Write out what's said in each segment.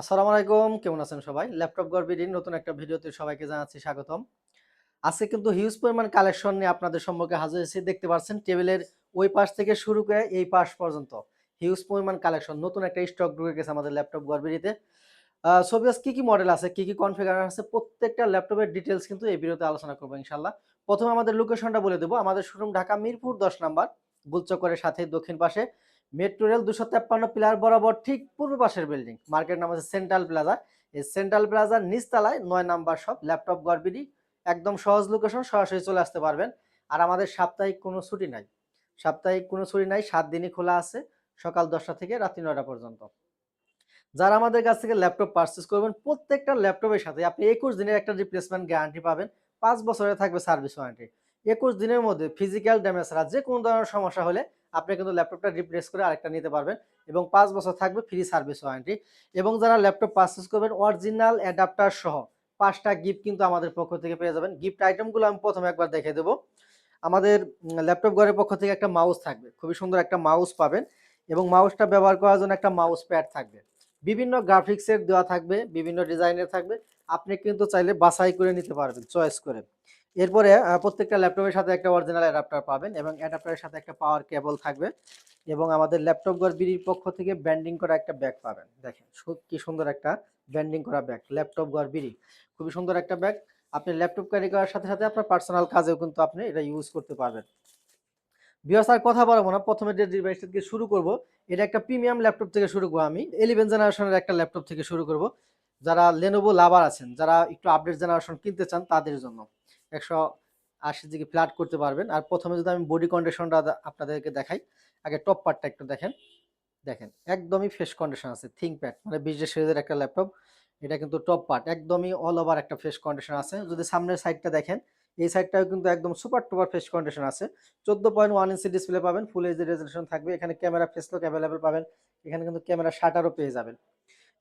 আসসালামু আলাইকুম, কেমন আছেন সবাই? ল্যাপটপ গর্বিডির নতুন একটা ভিডিওতে সবাইকে জানাচ্ছি স্বাগতম। আজকে কিন্তু হিউজ পরিমাণ কালেকশন নিয়ে আপনাদের সম্মুখে হাজির হয়েছি। দেখতে পাচ্ছেন টেবিলের ওই পাশ থেকে শুরু করে এই পাশ পর্যন্ত হিউজ পরিমাণ কালেকশন নতুন একটা স্টক ঢুকে গেছে আমাদের ল্যাপটপ গর্বিডিতে সোভিয়াস কি কি মডেল আছে, কি কি কনফিগার আছে, প্রত্যেকটা ল্যাপটপের ডিটেলস কিন্তু এই ভিডিওতে আলোচনা করব ইনশাল্লাহ প্রথমে আমাদের লোকেশনটা বলে দেবো। আমাদের শোরুম ঢাকা মিরপুর দশ নাম্বার, গুলচক্করের সাথে দক্ষিণ পাশে। মেট্রো রেল দুশো তেপ্পান্ন পিলার বরাবর ঠিক পূর্ব পাশের বিল্ডিং। মার্কেট নাম আছে সেন্ট্রাল প্লাজা। এই সেন্ট্রাল প্লাজার নিচতলায় নয় নাম্বার সব ল্যাপটপ, গড়বিডি, একদম সহজ লোকেশন সরাসরি চলে আসতে পারবেন। আর আমাদের সাপ্তাহিক কোনো ছুটি নাই। সাপ্তাহিক কোনো ছুটি নাই, সাত দিনই খোলা আছে, সকাল দশটা থেকে রাত্রি নয়টা পর্যন্ত। যারা আমাদের কাছ থেকে ল্যাপটপ পারচেস করবেন, প্রত্যেকটা ল্যাপটপের সাথে আপনি একুশ দিনের একটা রিপ্লেসমেন্ট গ্যারান্টি পাবেন, পাঁচ বছরে থাকবে সার্ভিস ওয়ারেন্টি একুশ দিনের মধ্যে ফিজিক্যাল ড্যামেজ ছাড়া যে কোনো ধরনের সমস্যা হলে আপনি কিন্তু ল্যাপটপটা রিপ্লেস করে আরেকটা নিতে পারবেন এবং পাঁচ বছর থাকবে ফ্রি সার্ভিস ওয়ারেন্টি। এবং যারা ল্যাপটপ পারচেস করবেন অরিজিনাল অ্যাডাপ্টার সহ পাঁচটা গিফট কিন্তু আমাদের পক্ষ থেকে পেয়ে যাবেন। গিফট আইটেমগুলো আমি প্রথমে একবার দেখে দেবো। আমাদের ল্যাপটপ ঘরের পক্ষ থেকে একটা মাউস থাকবে। খুবই সুন্দর একটা মাউস পাবেন এবং মাউসটা ব্যবহার করার জন্য একটা মাউস প্যাড থাকবে। বিভিন্ন গ্রাফিক্সের দেওয়া থাকবে, বিভিন্ন ডিজাইনের থাকবে। আপনি কিন্তু চাইলে বাছাই করে নিতে পারবেন চয়েস করে। এরপরে প্রত্যেকটা ল্যাপটপের সাথে একটা অরিজিনাল অ্যাডাপ্টার পাবেন এবং অ্যাডাপ্টারের সাথে একটা পাওয়ার কেবল থাকবে এবং আমাদের ল্যাপটপ গড় পক্ষ থেকে ব্যান্ডিং করা একটা ব্যাগ পাবেন। দেখেন কি সুন্দর একটা ব্যান্ডিং করা ব্যাগ ল্যাপটপ গড় খুবই সুন্দর একটা ব্যাগ আপনি ল্যাপটপ ক্যারি করার সাথে সাথে আপনার পার্সোনাল কাজেও কিন্তু আপনি এটা ইউজ করতে পারবেন। বিয়াস আর কথা বলব না। প্রথমে যে ডিভাইসটা থেকে শুরু করব, এটা একটা প্রিমিয়াম ল্যাপটপ থেকে শুরু করব আমি। ইলেভেন জেনারেশনের একটা ল্যাপটপ থেকে শুরু করব। যারা লেনোভো লাভার আছেন, যারা একটু আপডেট জেনারেশন কিনতে চান, তাদের জন্য। একশো আশি জিবি ফ্ল্যাট করতে পারবেন। আর প্রথমে যদি আমি বডি কন্ডিশনটা আপনাদেরকে দেখাই, আগে টপ পার্টটা একটু দেখেন। দেখেন, একদমই ফ্রেশ কন্ডিশন আছে থিঙ্কপ্যাড মানে বিজনেস সিরিজের একটা ল্যাপটপ এটা কিন্তু টপ পার্ট একদমই অল ওভার একটা ফ্রেশ কন্ডিশন আছে। যদি সামনের সাইডটা দেখেন, এই সাইডটাও কিন্তু একদম সুপার টুপার ফ্রেশ কন্ডিশন আছে। চোদ্দ পয়েন্ট ওয়ান ইঞ্চি ডিসপ্লে পাবেন ফুল এইচডি রেজলিউশন থাকবে, এখানে ক্যামেরা ফেসলক অ্যাভেলেবেল পাবেন, এখানে কিন্তু ক্যামেরা শাটারও পেয়ে যাবেন।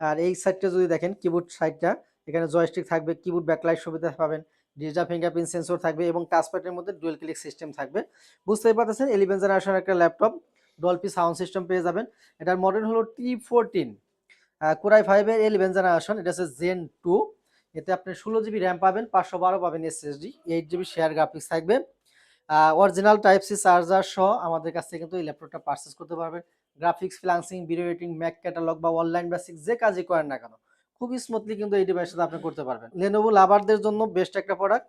আর এই সাইডটা যদি দেখেন কিবোর্ড সাইডটা এখানে জয়স্টিক থাকবে কিবোর্ড ব্যাকলাইট সুবিধা পাবেন ডিজিটাল ফিঙ্গারপ্রিন্ট সেন্সর থাকবে এবং টাচপ্যাডের মধ্যে ডুয়েল ক্লিক সিস্টেম থাকবে। বুঝতেই পারতেছেন? ইলেভেন জেনারেশন একটা ল্যাপটপ ডলপি সাউন্ড সিস্টেম পেয়ে যাবেন। এটার মডেল হলো টি ফোরটিন কোরাই ফাইভের ইলেভেন জেনারেশন এটা হচ্ছে জেন টু এতে আপনি ষোলো জিবি র্যাম পাবেন, পাঁচশো বারো পাবেন SSD eight GB shared graphics থাকবে। অরিজিনাল টাইপ সি চার্জার সহ আমাদের কাছ থেকে কিন্তু এই ল্যাপটপটা পারচেস করতে পারবেন। Graphics freelancing video editing Mac catalog বা অনলাইন বেসিক যে কাজই করেন না কেন। খুবই স্মুথলি কিন্তু এই ডিভাইসটা আপনি করতে পারবেন। লেনোভো লাভারদের জন্য বেস্ট একটা প্রোডাক্ট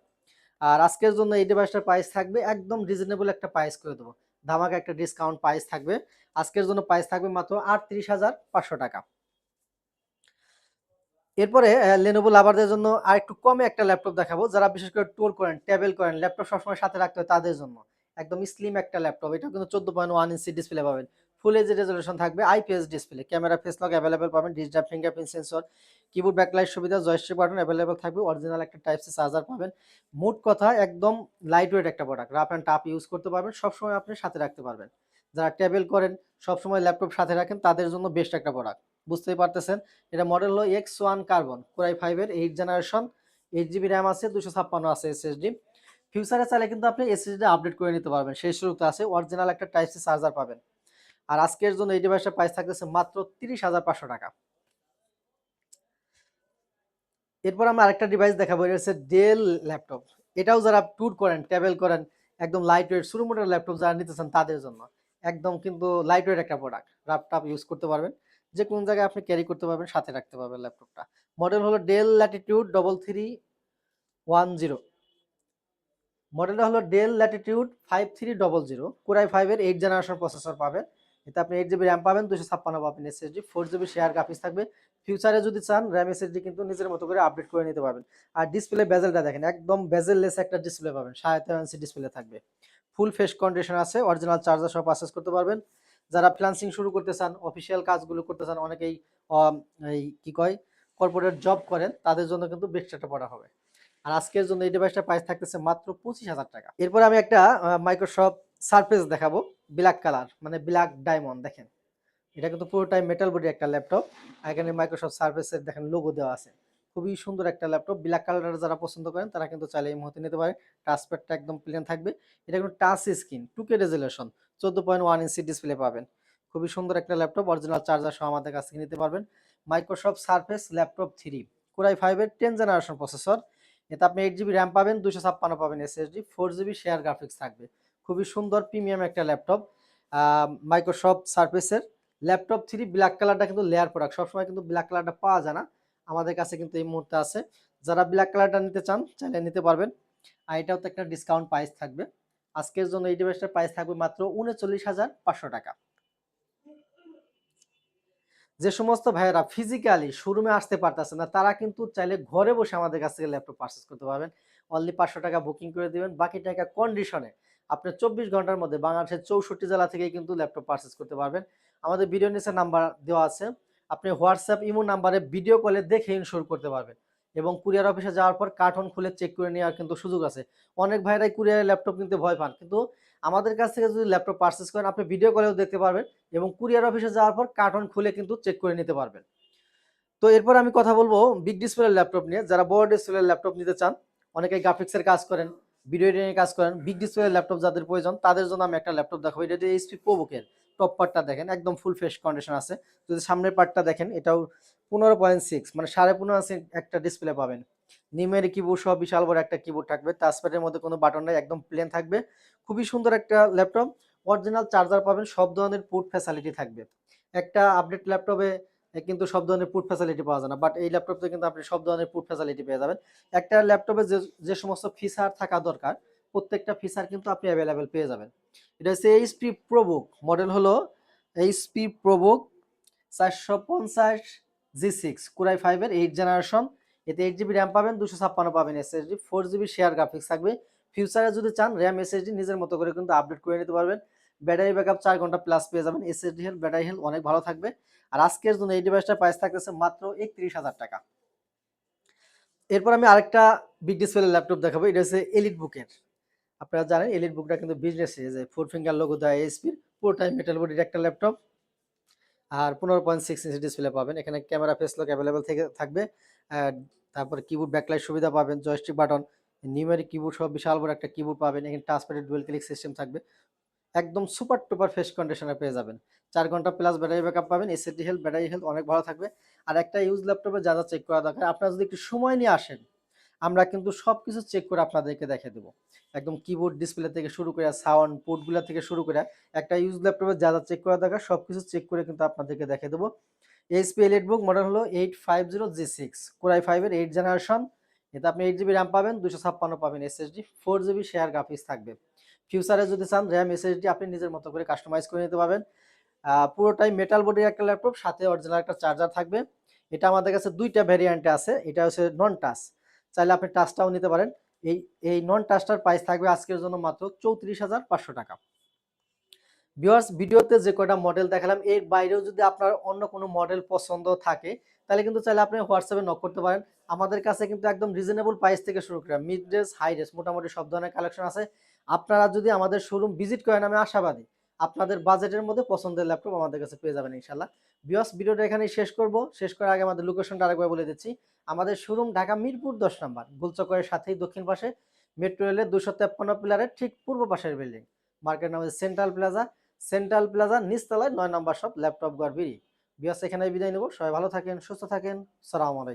আর আজকের জন্য এই ডিভাইসটার প্রাইস থাকবে একদম রিজনেবল একটা প্রাইস করে দেবো। ধামাকা একটা ডিসকাউন্ট প্রাইস থাকবে। আজকের জন্য প্রাইস থাকবে মাত্র আটত্রিশ হাজার পাঁচশো টাকা। এরপরে লেনোভো লাভারদের জন্য আর একটু কমে একটা ল্যাপটপ দেখাবো। যারা বিশেষ করে ট্যুর করেন ট্যাবেল করেন ল্যাপটপ সবসময় সাথে রাখতে হয় তাদের জন্য। একদম স্লিম একটা ল্যাপটপ এটা কিন্তু চোদ্দ পয়েন্ট ওয়ান ইঞ্চি ডিসপ্লে পাবেন। ফুল এইচ রেজলিউশন থাকবে IPS display camera face lock available পাবেন digital fingerprint sensor keyboard backlight সুবিধা জয়স্টিক বাটন অ্যাভেলেবেল থাকবে অরিজিনাল একটা টাইপ সি চার্জার পাবেন। মোট কথা, একদম লাইট ওয়েট একটা product rough and tough use করতে পারবেন, সবসময় আপনি সাথে রাখতে পারবেন। যারা ট্যাবেল করেন, সবসময় ল্যাপটপ সাথে রাখেন, তাদের জন্য বেস্ট একটা প্রোডাক্ট বুঝতেই পারতেছেন? এটা মডেল হলো X one carbon core i ফাইভের eight generation eight GB RAM আছে, দুশো ছাপ্পান্ন আছে এসএসডি ফিউচারে চাইলে কিন্তু আপনি এসএসডি আপডেট করে নিতে পারবেন, সেই সুযোগটা আছে অরিজিনাল একটা টাইপ সি চার্জার পাবেন। আর আজকের জন্য এই ডিভাইসের প্রাইস থাকতেছে মাত্র তিরিশ হাজার পাঁচশো টাকা। এরপর আমরা আরেকটা ডিভাইস দেখাবো, এটা হচ্ছে ডেল ল্যাপটপ এটাও যারা ট্যুর করেন ট্রাভেল করেন, একদম লাইট ওয়েট শুরু মোটের ল্যাপটপ যারা নিতে চান তাদের জন্য। একদম কিন্তু লাইট ওয়েট একটা প্রোডাক্ট ল্যাপটপ ইউজ করতে পারবেন। যে কোন জায়গায় আপনি ক্যারি করতে পারবেন, সাথে রাখতে পারবেন ল্যাপটপটা মডেল হলো Dell Latitude double three one zero মডেলটা হলো Dell Latitude five three double zero core i ফাইভের এইট জেনারেশন প্রসেসর পাবেন। এতে আপনি এইট জিবি র্যাম পাবেন দুশো ছাপ্পান্ন পাবেন SSD four GB shared graphics থাকবে। ফিউচারে যদি চান র্যাম এসএসডি কিন্তু নিজের মতো করে আপডেট করে নিতে পারবেন। আর ডিসপ্লে বেজেলটা দেখেন, একদম বেজেললেস একটা ডিসপ্লে পাবেন, সাড়ে তেরো ইঞ্চি ডিসপ্লে থাকবে। ফুল ফেস কন্ডিশন আছে অরিজিনাল চার্জার সহ পারচেস করতে পারবেন। যারা ফ্রিল্যান্সিং শুরু করতে চান অফিসিয়াল কাজগুলো করতে চান, অনেকেই এই কি কয় কর্পোরেট জব করেন, তাদের জন্য কিন্তু বেস্ট একটা পড়া হবে। আর আজকের জন্য এই ডিভাইসটার প্রাইস থাকতেছে মাত্র পঁচিশ হাজার টাকা। এরপর আমি একটা মাইক্রোসফট সারফেস দেখাবো। ব্ল্যাক কালার মানে ব্ল্যাক ডায়মন্ড দেখেন। এটা কিন্তু পুরোটাই মেটাল বডি একটা ল্যাপটপ এখানে মাইক্রোসফট সার্ভিসের দেখেন লোগো দেওয়া আছে। খুবই সুন্দর একটা ল্যাপটপ ব্ল্যাক কালার যারা পছন্দ করেন, তারা কিন্তু চাইলে এই মুহূর্তে নিতে পারে টাচপ্যাডটা একদম প্লেন থাকবে। এটা কিন্তু touch screen two K resolution চোদ্দ পয়েন্ট ওয়ান ইঞ্চি ডিসপ্লে পাবেন। খুবই সুন্দর একটা ল্যাপটপ অরিজিনাল চার্জার সহ আমাদের কাছ থেকে নিতে পারবেন। Microsoft Surface laptop three core i ফাইভের টেন জেনারেশন প্রসেসর এতে আপনি এইট জিবি র্যাম পাবেন দুশো ছাপ্পান্ন পাবেন SSD four GB shared graphics থাকবে। খুবই সুন্দর প্রিমিয়াম একটা ল্যাপটপ মাইক্রোসফট সার্ফেসের ল্যাপটপ থ্রি ব্ল্যাক কালারটা কিন্তু লেয়ার প্রোডাক্ট সবসময় কিন্তু ব্ল্যাক কালারটা পাওয়া যায় না। আমাদের কাছে কিন্তু এই মুহূর্তে আছে। যারা ব্ল্যাক কালারটা নিতে চান, চাইলে নিতে পারবেন। আর এটাও তো একটা ডিসকাউন্ট প্রাইস থাকবে। আজকের জন্য এই ডিভাইসটার প্রাইস থাকবে মাত্র উনচল্লিশ হাজার পাঁচশো টাকা। যে সমস্ত ভাইয়েরা ফিজিক্যালি শোরুমে আসতে পারতেছে না, তারা কিন্তু চাইলে ঘরে বসে আমাদের কাছ থেকে ল্যাপটপ পারচেস করতে পারবেন। অনলি পাঁচশো টাকা বুকিং করে দিবেন। বাকি টাকা কন্ডিশনে আপনি চব্বিশ ঘণ্টার মধ্যে বাংলাদেশের চৌষট্টি জেলা থেকেই কিন্তু ল্যাপটপ পারচেস করতে পারবেন। আমাদের ভিডিও নিচে নাম্বার দেওয়া আছে। আপনি হোয়াটসঅ্যাপ ইমো নাম্বারে ভিডিও কলে দেখে ইনশোর করতে পারবেন। এবং কুরিয়ার অফিসে যাওয়ার পর কার্টন খুলে চেক করে নেওয়ার কিন্তু সুযোগ আছে। অনেক ভাইরাই কুরিয়ারে ল্যাপটপ কিনতে ভয় পান। কিন্তু আমাদের কাছ থেকে যদি ল্যাপটপ পারচেস করেন, আপনি ভিডিও কলেও দেখতে পারবেন এবং কুরিয়ার অফিসে যাওয়ার পর কার্টন খুলে কিন্তু চেক করে নিতে পারবেন। তো এরপর আমি কথা বলব বিগ ডিসপ্লের ল্যাপটপ নিয়ে। যারা বড় ডিসপ্লের ল্যাপটপ নিতে চান অনেকে গ্রাফিক্সের কাজ করেন। ভিডিও এডিটিংয়ের কাজ করেন বিগ ডিসপ্লের ল্যাপটপ যাদের প্রয়োজন, তাদের জন্য আমি একটা ল্যাপটপ দেখাবো। এটা এইচপি প্রোবুকের টপ পার্টটা দেখেন, একদম ফুল ফ্রেশ কন্ডিশন আছে। যদি সামনের পার্টটা দেখেন, এটাও পনেরো পয়েন্ট সিক্স মানে সাড়ে পনেরো একটা ডিসপ্লে পাবেন। নিমের কিবোর্ড সহ বিশাল বড় একটা কিবোর্ড থাকবে টাচপ্যাডের মধ্যে কোনো বাটন নাই, একদম প্লেন থাকবে। খুবই সুন্দর একটা ল্যাপটপ অরিজিনাল চার্জার পাবেন, সব ধরনের পুট ফ্যাসিলিটি থাকবে। একটা আপডেট ল্যাপটপে কিন্তু সব ধরনের পুট ফ্যাসিলিটি পাওয়া যায় না। বাট এই ল্যাপটপে কিন্তু আপনি সব ধরনের পুট ফ্যাসিলিটি পেয়ে যাবেন। একটা ল্যাপটপে যে যে সমস্ত ফিচার থাকা দরকার, প্রত্যেকটা ফিচার কিন্তু আপনি অ্যাভেলেবেল পেয়ে যাবেন। এটা হচ্ছে এইচপি প্রোবুক মডেল হলো এইচপি প্রোবুক চারশো পঞ্চাশ জি সিক্স কুরাই ফাইভের এইট জেনারেশন এতে এইট জিবি র্যাম পাবেন, দুশো ছাপ্পান্ন পাবেন SSD four GB shared graphics থাকবে। ফিউচারে যদি চান র্যাম এসএসডি নিজের মতো করে কিন্তু আপডেট করে নিতে পারবেন। ব্যাটারি ব্যাকআপ চার ঘণ্টা প্লাস পেয়ে যাবেন। এসএসডি হেল ব্যাটারি হেল অনেক ভালো থাকবে। আর আজকের জন্য এই ডিভাইসটার প্রাইস থাকতেছে মাত্র একত্রিশ হাজার টাকা। এরপর আমি আরেকটা বিগ ডিসপ্লে ল্যাপটপ দেখাবো। এটা হচ্ছে এলিট বুকের আপনারা জানেন এলিট বুকটা কিন্তু বিজনেস যে ফোর ফিঙ্গার লোগো দেয় এসপির পুরোটাই মেটাল বডির একটা ল্যাপটপ আর পনেরো পয়েন্ট সিক্স ইঞ্চি ডিসপ্লে পাবেন। এখানে ক্যামেরা ফেস লক অ্যাভেলেবেল থেকে থাকবে। তারপরে কিবোর্ড ব্যাকলাইট সুবিধা পাবেন জয়স্টিক বাটন নিউমেরিক কিবোর্ড সহ বিশাল বড় একটা কিবোর্ড পাবেন। এখানে টাচপ্যাডের ডুয়েল ক্লিক সিস্টেম থাকবে। একদম সুপার টুপার ফ্রেশ কন্ডিশনে পেয়ে যাবেন। চার ঘণ্টা প্লাস ব্যাটারি ব্যাকআপ পাবেন এসএসডি হেলথ ব্যাটারি হেলথ অনেক ভালো থাকবে। আর একটা ইউজ ল্যাপটপে যা যা চেক করা দরকার, আপনারা যদি একটু সময় নিয়ে আসেন, আমরা কিন্তু সব কিছু চেক করে আপনাদেরকে দেখে দেবো। একদম কিবোর্ড ডিসপ্লে থেকে শুরু করে সাউন্ড পোর্টগুলো থেকে শুরু করে একটা ইউজ ল্যাপটপে যা যা চেক করা দরকার সব কিছু চেক করে কিন্তু আপনাদেরকে দেখে দেবো। এইচপি এলিট বুক মডেল হলো eight five zero G six core i ফাইভের এইট জেনারেশন এতে আপনি এইট জিবি র্যাম পাবেন দুশো ছাপ্পান্ন পাবেন SSD four GB shared graphics থাকবে। ফিউচারে যদি চান র্যাম এসএসডি আপনি নিজের মতো করে কাস্টমাইজ করে নিতে পারবেন। পুরোটাই মেটাল বডির একটা ল্যাপটপ সাথে অরিজিনাল একটা চার্জার থাকবে। এটা আমাদের কাছে দুইটা ভ্যারিয়েন্টে আছে, এটা হচ্ছে নন টাচ চাইলে আপনি টাচটাও নিতে পারেন। এই এই নন টাচটার প্রাইস থাকবে আজকের জন্য মাত্র চৌত্রিশ হাজার পাঁচশো টাকা। ভিউয়ার্স ভিডিওতে যে কয়টা মডেল দেখালাম, এর বাইরেও যদি আপনার অন্য কোনো মডেল পছন্দ থাকে, তাহলে কিন্তু চাইলে আপনি হোয়াটসঅ্যাপে নক করতে পারেন। আমাদের কাছে কিন্তু একদম রিজনেবল প্রাইস থেকে শুরু করে মিড রেস হাই রেস মোটামুটি সব ধরনের কালেকশন আছে। আপনারা যদি আমাদের শোরুম ভিজিট করেন, আমি আশাবাদী। আপনাদের বাজেটের মধ্যে পছন্দের ল্যাপটপ আমাদের কাছে পেয়ে যাবেন ইনশাল্লাহ বিয়স ভিডিওটা এখানেই শেষ করব। শেষ করার আগে আমাদের লোকেশনটা আরেকবার বলে দিচ্ছি। আমাদের শোরুম ঢাকা মিরপুর দশ নম্বর গোলচক্করের সাথেই দক্ষিণ পাশে। মেট্রো রেলের দুশো তেপ্পান্ন পিলারের ঠিক পূর্ব পাশের বিল্ডিং মার্কেট নাম হচ্ছে সেন্ট্রাল প্লাজা সেন্ট্রাল প্লাজা নিচতলায় নয় নম্বর শপ ল্যাপটপ গড় বিড়ি। বিয়স এখানে বিদায় নেব। সবাই ভালো থাকেন, সুস্থ থাকেন। সালাম আলাইকুম।